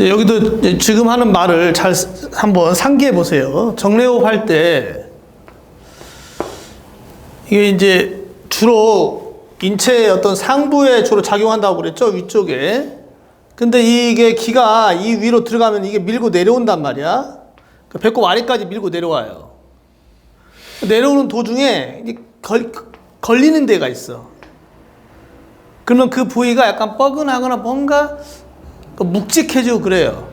이제 여기도 지금 하는 말을 잘 쓰- 한번 상기해 보세요. 정례호흡 할 때 이게 이제 주로 인체의 어떤 상부에 주로 작용한다고 그랬죠 위쪽에. 근데 이게 기가 이 위로 들어가면 이게 밀고 내려온단 말이야. 그 배꼽 아래까지 밀고 내려와요. 내려오는 도중에 걸, 걸리는 데가 있어. 그러면 그 부위가 약간 뻐근하거나 뭔가 그 묵직해지고 그래요.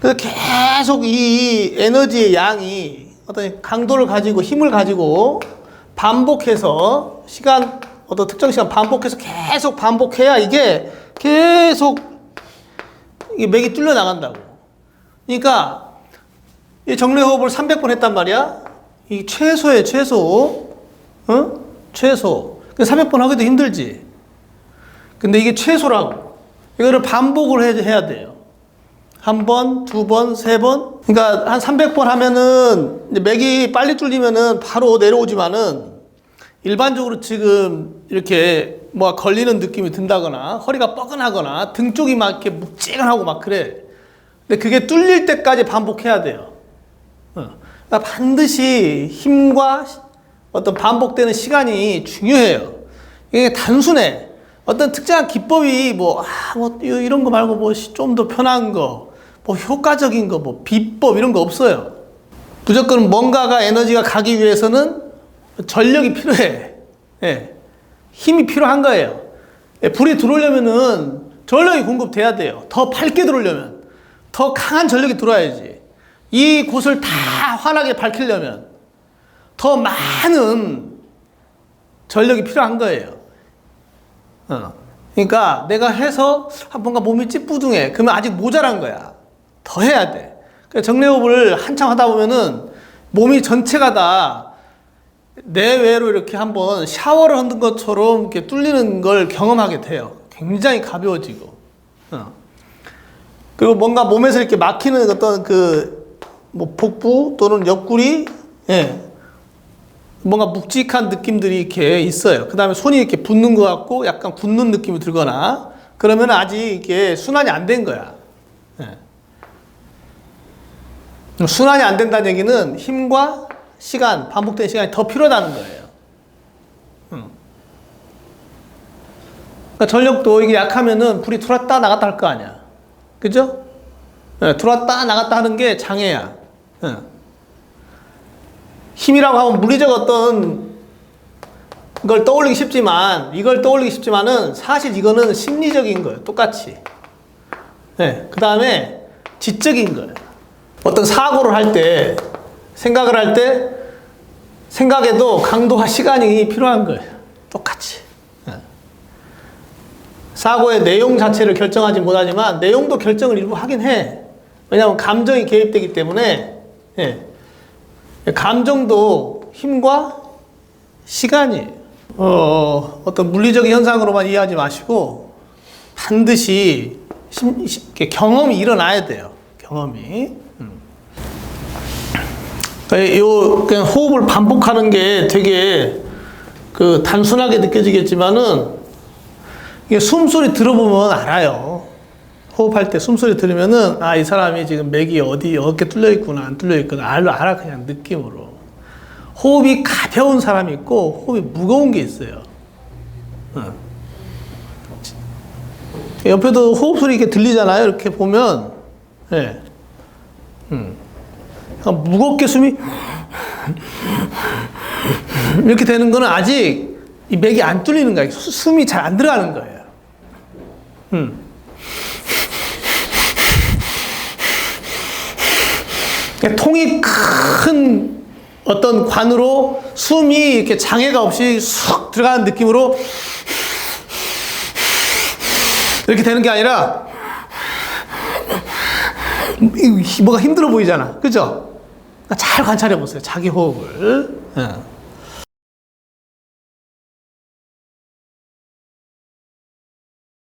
그래서 계속 이 에너지의 양이 어떤 강도를 가지고 힘을 가지고 반복해서 시간 어떤 특정 시간 반복해서 계속 반복해야 이게 계속 이게 맥이 뚫려 나간다고. 그러니까 이 정례 호흡을 300번 했단 말이야. 이 최소에 최소. 어? 최소. 300번 하기도 힘들지. 근데 이게 최소라고. 이거를 반복을 해- 해야 돼요. 한 번, 두 번, 세 번. 그러니까 한 300번 하면은 맥이 빨리 뚫리면은 바로 내려오지만은 일반적으로 지금 이렇게 뭐 걸리는 느낌이 든다거나 허리가 뻐근하거나 등 쪽이 막 이렇게 묵직하고 막 그래. 근데 그게 뚫릴 때까지 반복해야 돼요. 어. 그러니까 반드시 힘과 시- 어떤 반복되는 시간이 중요해요. 이게 단순해. 어떤 특정한 기법이 뭐, 아, 뭐, 이- 이런 거 말고 뭐, 좀 더 편한 거, 뭐, 효과적인 거, 뭐, 비법 이런 거 없어요. 무조건 뭔가가 에너지가 가기 위해서는 전력이 필요해. 예. 힘이 필요한 거예요. 예, 불이 들어오려면은 전력이 공급돼야 돼요. 더 밝게 들어오려면. 더 강한 전력이 들어와야지. 이 곳을 다 환하게 밝히려면 더 많은 전력이 필요한 거예요. 어. 그러니까 내가 해서 아, 뭔가 몸이 찌뿌둥해. 그러면 아직 모자란 거야. 더 해야 돼. 그러니까 정례호흡을 한참 하다 보면은 몸이 전체가 다 내외로 이렇게 한번 샤워를 하는 것처럼 이렇게 뚫리는 걸 경험하게 돼요. 굉장히 가벼워지고. 어. 그리고 뭔가 몸에서 이렇게 막히는 어떤 그 뭐 복부 또는 옆구리, 예. 뭔가 묵직한 느낌들이 이렇게 있어요. 그 다음에 손이 이렇게 붓는 것 같고 약간 굳는 느낌이 들거나 그러면 아직 이게 순환이 안 된 거야. 예. 순환이 안 된다는 얘기는 힘과 시간, 반복된 시간이 더 필요하다는 거예요. 음. 그러니까 전력도 이게 약하면은 불이 들어왔다 나갔다 할 거 아니야. 그죠? 예, 들어왔다 나갔다 하는 게 장애야. 예. 힘이라고 하면 물리적 어떤 걸 떠올리기 쉽지만 이걸 떠올리기 쉽지만은 사실 이거는 심리적인 거예요. 똑같이. 네. 그 다음에 지적인 거예요. 어떤 사고를 할 때 생각을 할 때 생각에도 강도와 시간이 필요한 거예요. 똑같이. 네. 사고의 내용 자체를 결정하지 못하지만 내용도 결정을 일부 하긴 해. 왜냐하면 감정이 개입되기 때문에 예. 감정도 힘과 시간이 어, 어떤 물리적인 현상으로만 이해하지 마시고 반드시 심, 심- 경험이 일어나야 돼요. 경험이. 음. 그러니까 요 그냥 호흡을 반복하는 게 되게 그 단순하게 느껴지겠지만은 이게 숨소리 들어보면 알아요. 호흡할 때 숨소리 들으면은 아 이 사람이 지금 맥이 어디 어깨 뚫려 있구나 안 뚫려 있구나 알로 알아 그냥 느낌으로 호흡이 가벼운 사람이 있고 호흡이 무거운 게 있어요. 어. 옆에도 호흡 소리 이렇게 들리잖아요. 이렇게 보면 예. 음. 약간 무겁게 숨이 이렇게 되는 거는 아직 이 맥이 안 뚫리는 거예요. 수- 숨이 잘 안 들어가는 거예요. 음. 그러니까 통이 큰 어떤 관으로 숨이 이렇게 장애가 없이 쑥 들어가는 느낌으로 이렇게 되는 게 아니라 이- 뭐가 힘들어 보이잖아. 그죠? 잘 관찰해 보세요. 자기 호흡을. 예.